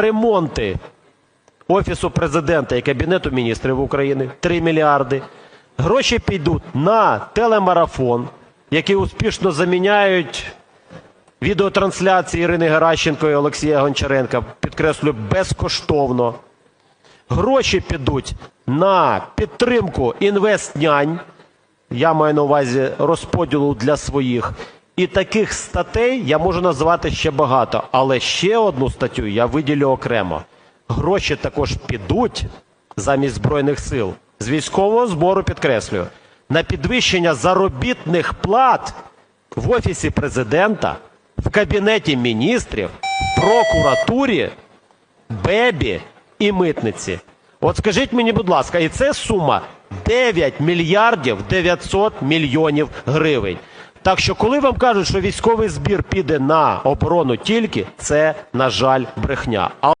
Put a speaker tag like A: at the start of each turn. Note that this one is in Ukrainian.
A: ремонти Офісу президента і Кабінету міністрів України 3 мільярди. Гроші підуть на телемарафон, який успішно заміняють відеотрансляції Ірини Геращенко і Олексія Гончаренка, підкреслю, безкоштовно. Гроші підуть на підтримку інвестнянь, я маю на увазі розподілу для своїх. І таких статей я можу назвати ще багато, але ще одну статтю я виділю окремо. Гроші також підуть замість Збройних сил з військового збору, підкреслюю, на підвищення заробітних плат в Офісі президента, в Кабінеті міністрів, прокуратурі, БЕБі і митниці. От скажіть мені, будь ласка, і це сума 9 мільярдів 900 мільйонів гривень. Так що, коли вам кажуть, що військовий збір піде на оборону тільки, це, на жаль, брехня.